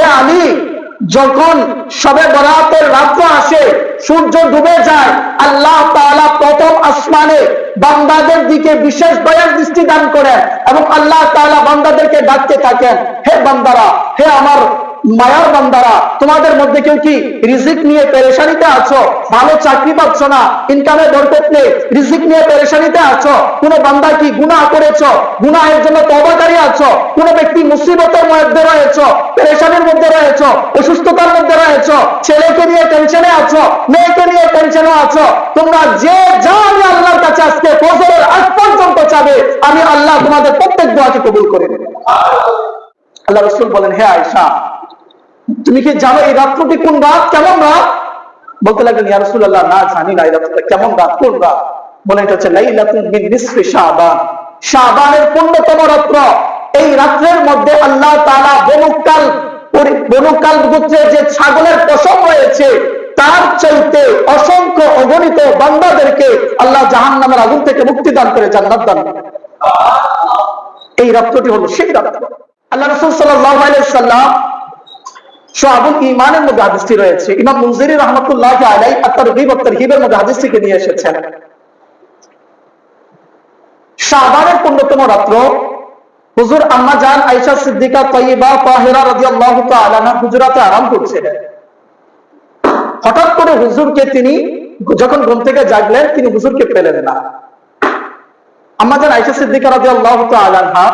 হে আলী যখন সবে বরাতের রাত্র আসে, সূর্য ডুবে যায়, আল্লাহ তালা প্রথম আসমানে বান্দাদের দিকে বিশেষ দয়ার দৃষ্টি দান করেন এবং আল্লাহ তালা বান্দাদেরকে ডাকতে থাকেন, হে বান্দারা, হে আমার মায়ার বান্দারা, তোমাদের মধ্যে কেউ কি রিজিক নিয়ে পেরেশানিতে আছো? ভালো চাকরি পাচ্ছ না ইনকামে বরকত নেই, রিজিক নিয়ে পেরেশানিতে আছো? কোন বান্দা কি গুনাহ করেছ? গুনাহের জন্য তবাকারী আছো? কোন ব্যক্তি মুসিবতের মধ্যে রয়েছো, পেরেশানির মধ্যে রয়েছো, অসুস্থতার মধ্যে রয়েছো, ছেলেকে নিয়ে টেনশনে আছো, মেয়েকে নিয়ে টেনশনে আছো? তোমরা যে যা আমি আল্লাহর কাছে আজকে ফজরের আগ পর্যন্ত চাবে, আমি আল্লাহ তোমাদের প্রত্যেক দোয়াকে কবুল করে নেব। আল্লাহ রসুল বলেন, হে আয়সা তুমি কি জানো এই রাত্রটি কোন রাত? কেমন রাত? বলতে লাগলেন, ইয়া রাসূলুল্লাহ, না জানি না এই রাতটা কেমন রাত, কোন রাত? বলে এটা হচ্ছে, লাইলাতুন মিন নিসফি শাবান। শাবানের পূর্ণতম রাত্র। এই রাত্রের মধ্যে আল্লাহ তাআলা বনুকাল বনুকাল গোত্রের যে ছাগলের পশম রয়েছে, তার চাইতে অসংখ্য অগণিত বান্দাদেরকে আল্লাহ জাহান্নামের আগুন থেকে মুক্তি দান করে, জান্নাত দান এই রাত্রটি হলো সেই রাত্র। আল্লাহ রাসূল সাল্লাল্লাহু আলাইহি সাল্লাম শাহুল ইমানের মধ্যে হাদিসটি রয়েছে। ইমাম মুনজিরি রহমতুল্লাহ আলাই আত্মারগিব আত্তারহিবের মধ্যে হাদিসটিকে নিয়ে এসেছেন। শাবানের পূর্ণতম রাত্র হুজুর আম্মা জান আয়েশা সিদ্দিকা তাইয়্যিবা তাহিরা রাদিয়াল্লাহু তাআলা আনহা হুজরাতে আরাম করছিলেন। হঠাৎ করে হুজুরকে তিনি যখন ঘুম থেকে জাগলেন, তিনি হুজুরকে পেলেন না। আম্মা জান আয়েশা সিদ্দিকা রাদিয়াল্লাহু তাআলা আনহা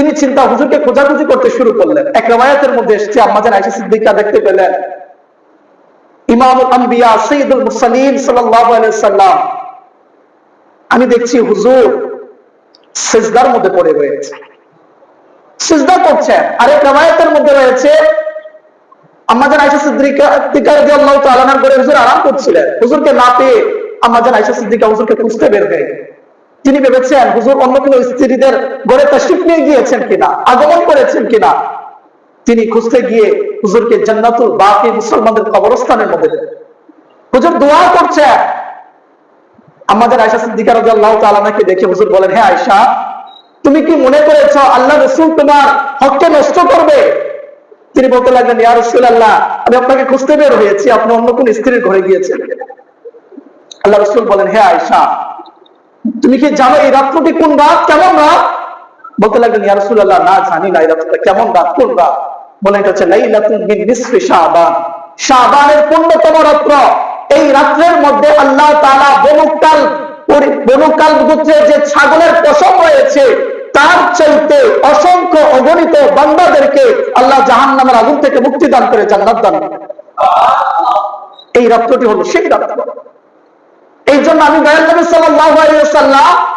তিনি চিন্তা হুজুরকে খোঁজাখুঁজি করতে শুরু করলেন। এক রেওয়ায়াতের মধ্যে এসেছে আম্মাজান আয়েশা সিদ্দিকা দেখতে পেলেন। ইমামুল আম্বিয়া সৈয়দুল মুরসালিন সাল্লাল্লাহু সাল্লাম আমি দেখছি হুজুর সিজদার মধ্যে পড়ে রয়েছে। সিজদা করছেন আরেক রেওয়ায়াতের মধ্যে রয়েছে আম্মাজান আয়েশা সিদ্দিকা সিদ্দিকা রাদিয়াল্লাহু তাআলা করে হুজুর আরাম করছিলেন। হুজুরকে না পেয়ে আম্মাজান আয়েশা সিদ্দিকা হুজুরকে খুঁজতে বের হয়ে তিনি ভেবেছেন, হুজুর, অন্য কোন স্ত্রীদের ঘরে তশরিফ নিয়ে গিয়েছেন কিনা? আগমন করেছেন কিনা? তিনি খুঁজতে গিয়ে হুজুরকে জান্নাতুল বাকি মুসলমানদের কবরস্থানের মধ্যে। হুজুর দোয়া করছেন আমাদের আয়সা সিদ্দিকা রাদিয়াল্লাহু তাআলা নাকি দেখে হুজুর বলেন হ্যাঁ আয়সা তুমি কি মনে করেছ আল্লাহ রসুল তোমার হককে নষ্ট করবে? তিনি বলতে লাগলেন, ইয়া রাসূলুল্লাহ, আমি আপনাকে খুঁজতে বের হয়েছি। আপনি অন্য কোন স্ত্রীর ঘরে গিয়েছেন। আল্লাহ রসুল বলেন হ্যাঁ আয়সা তুমি কি জানো এই রাত্রটি কোন রাত? কেমন রাত? বলতে লাগলেন, ইয়া রাসূলুল্লাহ, না জানি না এই রাতটা কেমন রাত, কোন রাত? বলে, এটা হচ্ছে লাইলাতুন মিন নিসফি শাবান। শাবানের পূর্ণতম রাত্র। এই রাত্রের মধ্যে আল্লাহ তাআলা বনুকাল বনুকাল গোত্রের যে ছাগলের পশম রয়েছে, তার চাইতে অসংখ্য অগণিত বান্দাদেরকে আল্লাহ জাহান্নামের আগুন থেকে মুক্তি দান করে জান্নাত দান এই রাত্রটি হলো সেই রাত্র। জন্য আমি দয়াল নবী আলাইহি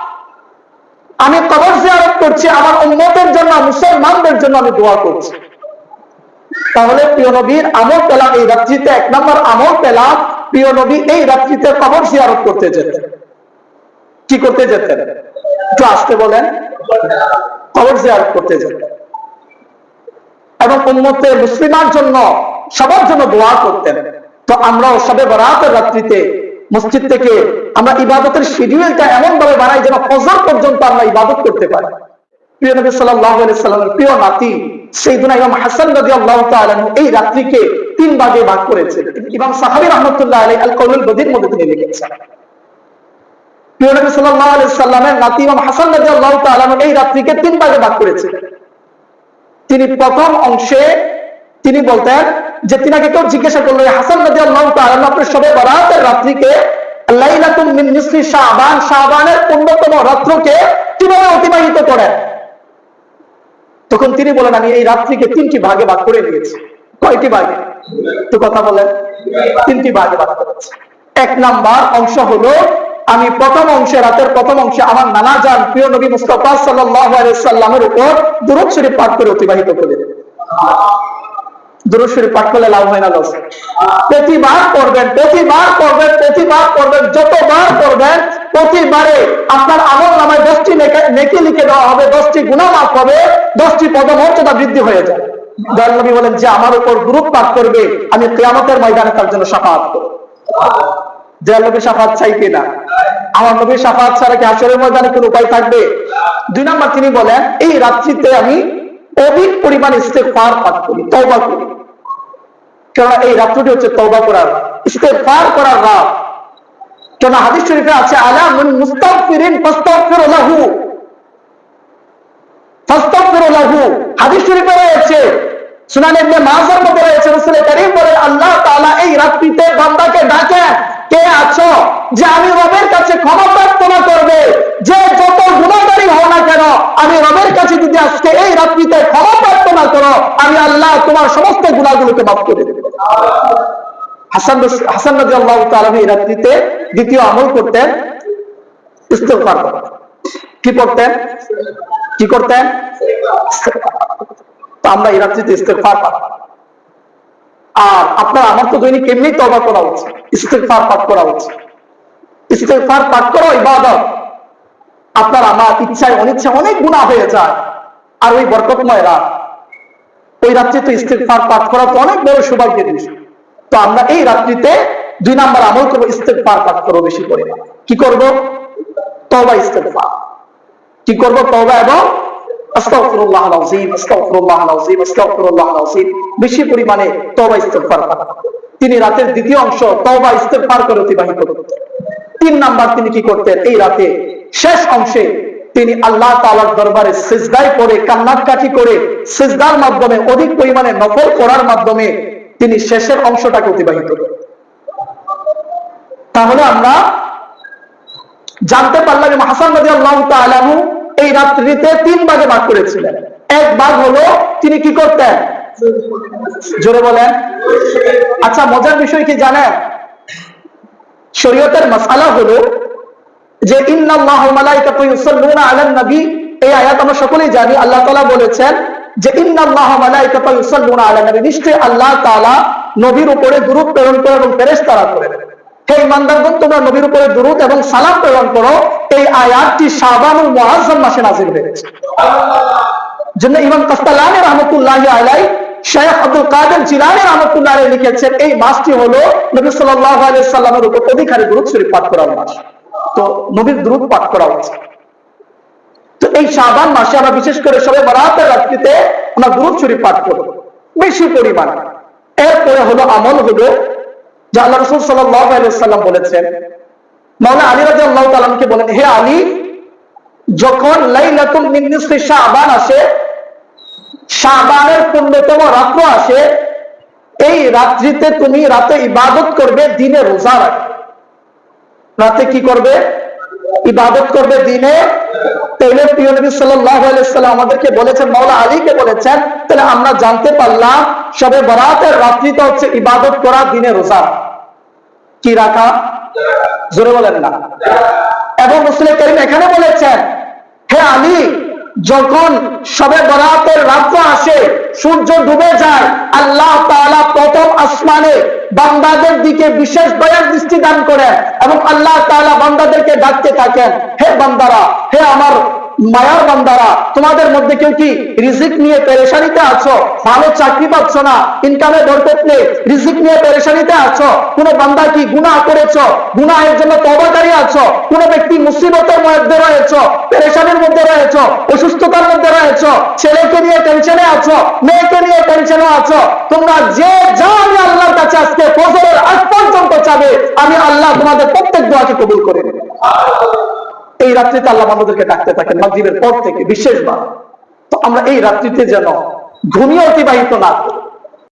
আমি কবর জিয়ারত করছি, আমার উম্মতের জন্য, মুসলমানদের জন্য আমি দোয়া করছি। তাহলে প্রিয় নবীর আমল পেলাম এই রাত্রিতে, এক নম্বর আমল পেলাম, প্রিয় নবী এই রাত্রিতে কবর জিয়ারত করতে যেতেন। কি করতে যেতেন? একটু আসতে বলেন। কবর জিয়ারত করতে যেতেন। এবং উন্মতে মুসলিমার জন্য সবার জন্য দোয়া করতেন। তো আমরাও সবে বরাতের রাত্রিতে মসজিদ থেকে আমরা ইবাদতের শিডিউলটা এমন ভাবে বানাই যেন ফজর পর্যন্ত আমরা ইবাদত করতে পারি। প্রিয় নবী সাল্লামের প্রিয় নাতি সেইদিনা ইমাম হাসান রাদিয়াল্লাহু তাআলা এই রাত্রিকে তিন ভাগে ভাগ করেছেন। ইমাম সাহাবী রাহমাতুল্লাহ আলাইহি আল কওলুল বদির মধ্যে তিনি লিখেছেন। প্রিয় নবী সাল্লামের নাতি ইমাম হাসান এই রাত্রিকে তিন ভাগে ভাগ করেছেন। তিনি প্রথম অংশে তিনি বলতেন যে তিনাকে কেউ জিজ্ঞাসা করল হাসান নদী আল্লাহ সবে বরাতের রাত্রিকে আমি তিনটি ভাগে এক নাম্বার অংশ হলো, আমি প্রথম অংশে, রাতের প্রথম অংশে আমার নানা যান প্রিয় নবী মুস্তফা আলাইহি সাল্লামের উপর শরীফ পাঠ করে অতিবাহিত করে। দুরূদ পাঠ করলে লাভ হয় না লস প্রতিবার করবেন প্রতিবার করবেন প্রতিবার করবেন যতবার করবেন প্রতিবারে আপনার আমল নামায় দশটি নেকি লিখে দেওয়া হবে, দশটি গুণা মাফ হবে, দশটি পদমর্যাদা বৃদ্ধি হয়ে যায় দয়াল বলেন, যে আমার উপর গ্রুপ পাঠ করবে, আমি কিয়ামতের ময়দানে তার জন্য সাফাত করব। দয়াল নবী সাফাত চাই কিনা আমার নবী সাফাত ছাড়া কি আসরের ময়দানে কোনো উপায় থাকবে? দুই নম্বর তিনি বলেন, এই রাত্রিতে আমি অধিক পরিমাণ ইস্তেফার পাঠ করি, তওবা করি। কেননা এই রাত্রটি হচ্ছে তওবা করার ইস্তেফার করার রাত। কেন হাদিস শরীফে আছে, আলা মুন ফাস্তাগফিরু লাহু। ফাস্তাগফিরু লাহু। হাদিস শরীফে রয়েছে, সুনান ইবনে মাজার মধ্যে রয়েছে, রাসূল করিম বলেন, আল্লাহ তাআলা এই রাত্রিতে বান্দাকে ডাকেন কে আছো? যে আমি রবের কাছে ক্ষমা প্রার্থনা করবে। যে যত গুণাগারী হও না কেন, আমি কাছে যদি আজকে এই রাত্রিতে ক্ষমা প্রার্থনা করো, আমি আল্লাহ তোমার সমস্ত গুণাগুলোকে মাফ করে দেব। হাসান হাসান আল্লাহ তাআলা এই রাত্রিতে দ্বিতীয় আমল করতেন, ইস্তেগফার করতেন। কি করতেন? কি করতেন? তো আমরা এই রাত্রিতে ইস্তেগফার পাঠ আর আপনার আমার তো দৈনিক এমনি তবা করা উচিত, ইস্তেগফার পাঠ করা উচিত। ইস্তেগফার পাঠ করা, ইবাদত। আপনার আমার ইচ্ছায় অনিচ্ছায় অনেক গুণা হয়ে যায়। আর ওই বরকতময় রাত, ওই রাত্রিতে ইস্তেগফার পাঠ করা তো অনেক বড় সৌভাগ্যের বিষয়। তো আমরা এই রাত্রিতে দুই নাম্বার আমল করব, ইস্তেগফার পাঠ করব বেশি করে। কি করব? তওবা, ইস্তেগফার। কি করব? তওবা এবং আস্তাগফিরুল্লাহ আল-আযীম আস্তাগফিরুল্লাহ আল-আযীম আস্তাগফিরুল্লাহ আল-আযীম। বেশি পরিমাণে তওবা, ইস্তেগফার পাঠ। তিনি রাতের দ্বিতীয় অংশ তওবা, ইস্তেগফার করে অতিবাহিত করতেন। তিন নাম্বার তিনি কি করতেন? এই রাতে শেষ অংশে তিনি আল্লাহ তাআলার দরবারে সিজদায় পড়ে, কান্নাকাটি করে সিজদার মাধ্যমে, অধিক পরিমাণে নফল করার মাধ্যমে তিনি শেষের অংশটাকে অতিবাহিত করতেন তাহলে আমরা জানতে পারলাম হাসান রাজি আল্লাহ তালানু এই রাত্রিতে তিন ভাগে ভাগ করেছিলেন। এক ভাগ হলো তিনি কি করতেন? জোরে বলেন। আচ্ছা মজার বিষয় কি জানেন? শরীয়তের মাসালা হলো যে ইন্নাল্লাহ আলান নবী এই আয়াত আমরা সকলেই জানি আল্লাহ তাআলা বলেছেন যে নিশ্চয়ই আল্লাহ তাআলা নবীর উপরে দুরূদ প্রেরণ করে এবং ফেরেশতারা করে। হে ইমানদারগণ তোমরা নবীর উপরে দুরূদ এবং সালাম প্রেরণ করো। এই আয়াতটি শাবানুল মুআজ্জম মাসে নাযিল হয়েছে। জন্য ইমাম কাস্তালানি রহমতুল্লাহি আলাই শেখ আব্দুল কাদের লিখেছেন, এই মাসটি হলো নবী আলাইহি সাল্লামের উপর অধিকারী শরীফ পাঠ করার মাস। তো নবীর দ্রুত পাঠ করা তো এই মাসে আমরা বিশেষ করে সবে বরাতের রাত্রিতে আমরা দ্রুত শরীফ পাঠ করব, বেশি পরিমাণ। এরপরে হলো আমল হলো, যে আল্লাহ রসুল সাল্লাম বলেছেন। মাওলা আলী রাজা আল্লাহ তালামকে বলেন, হে আলী, যখন লাইলাতুল মিন নিসফি শাবান আসে শাবানের পূর্ণতম রাত্র আসে এই রাত্রিতে তুমি রাতে ইবাদত করবে, দিনে রোজা রাখবে। রাতে কি করবে? ইবাদত করবে দিনে। তাইলে প্রিয় নবী সাল্লাম আমাদেরকে বলেছেন, মাওলা আলীকে বলেছেন, তাহলে আমরা জানতে পারলাম, সবে বরাতের রাত্রিতে হচ্ছে ইবাদত করা, দিনে রোজা কি রাখা? জোরে বলেন না। এবং মুসলিম করিম এখানে বলেছেন, হে আলী যখন সবে বরাতের রাত্র আসে, সূর্য ডুবে যায়, আল্লাহ তালা প্রথম আসমানে বান্দাদের দিকে বিশেষ দয়ার দৃষ্টি দান করেন এবং আল্লাহ তাআলা বান্দাদেরকে ডাকতে থাকেন, হে বান্দারা, হে আমার মায়ার বান্দারা তোমাদের মধ্যে কেউ কি রিজিক নিয়ে পেরেশানিতে আছো? ভালো চাকরি পাচ্ছ না ইনকামে বরকত নেই, রিজিক নিয়ে পেরেশানিতে আছো? কোন বান্দা কি গুনাহ করেছ? গুনাহের জন্য তবাকারী আছো? কোন ব্যক্তি মুসিবতের মধ্যে রয়েছো? পেরেশানির মধ্যে রয়েছো? অসুস্থতার মধ্যে রয়েছো? ছেলেকে নিয়ে টেনশনে আছো? মেয়েকে নিয়ে টেনশনে আছো? তোমরা যে যা আমি আল্লাহর কাছে আজকে ফজরের আগ পর্যন্ত চাবে, আমি আল্লাহ তোমাদের প্রত্যেক দোয়াকে কবুল করে নেব। রাত্রিতে আল্লাহ আমাদেরকে ডাকতে থাকেন, মাগরিবের পর থেকে, বিশেষবার। তো আমরা এই রাত্রিতে যেন ঘুমিয়ে অতিবাহিত না করি।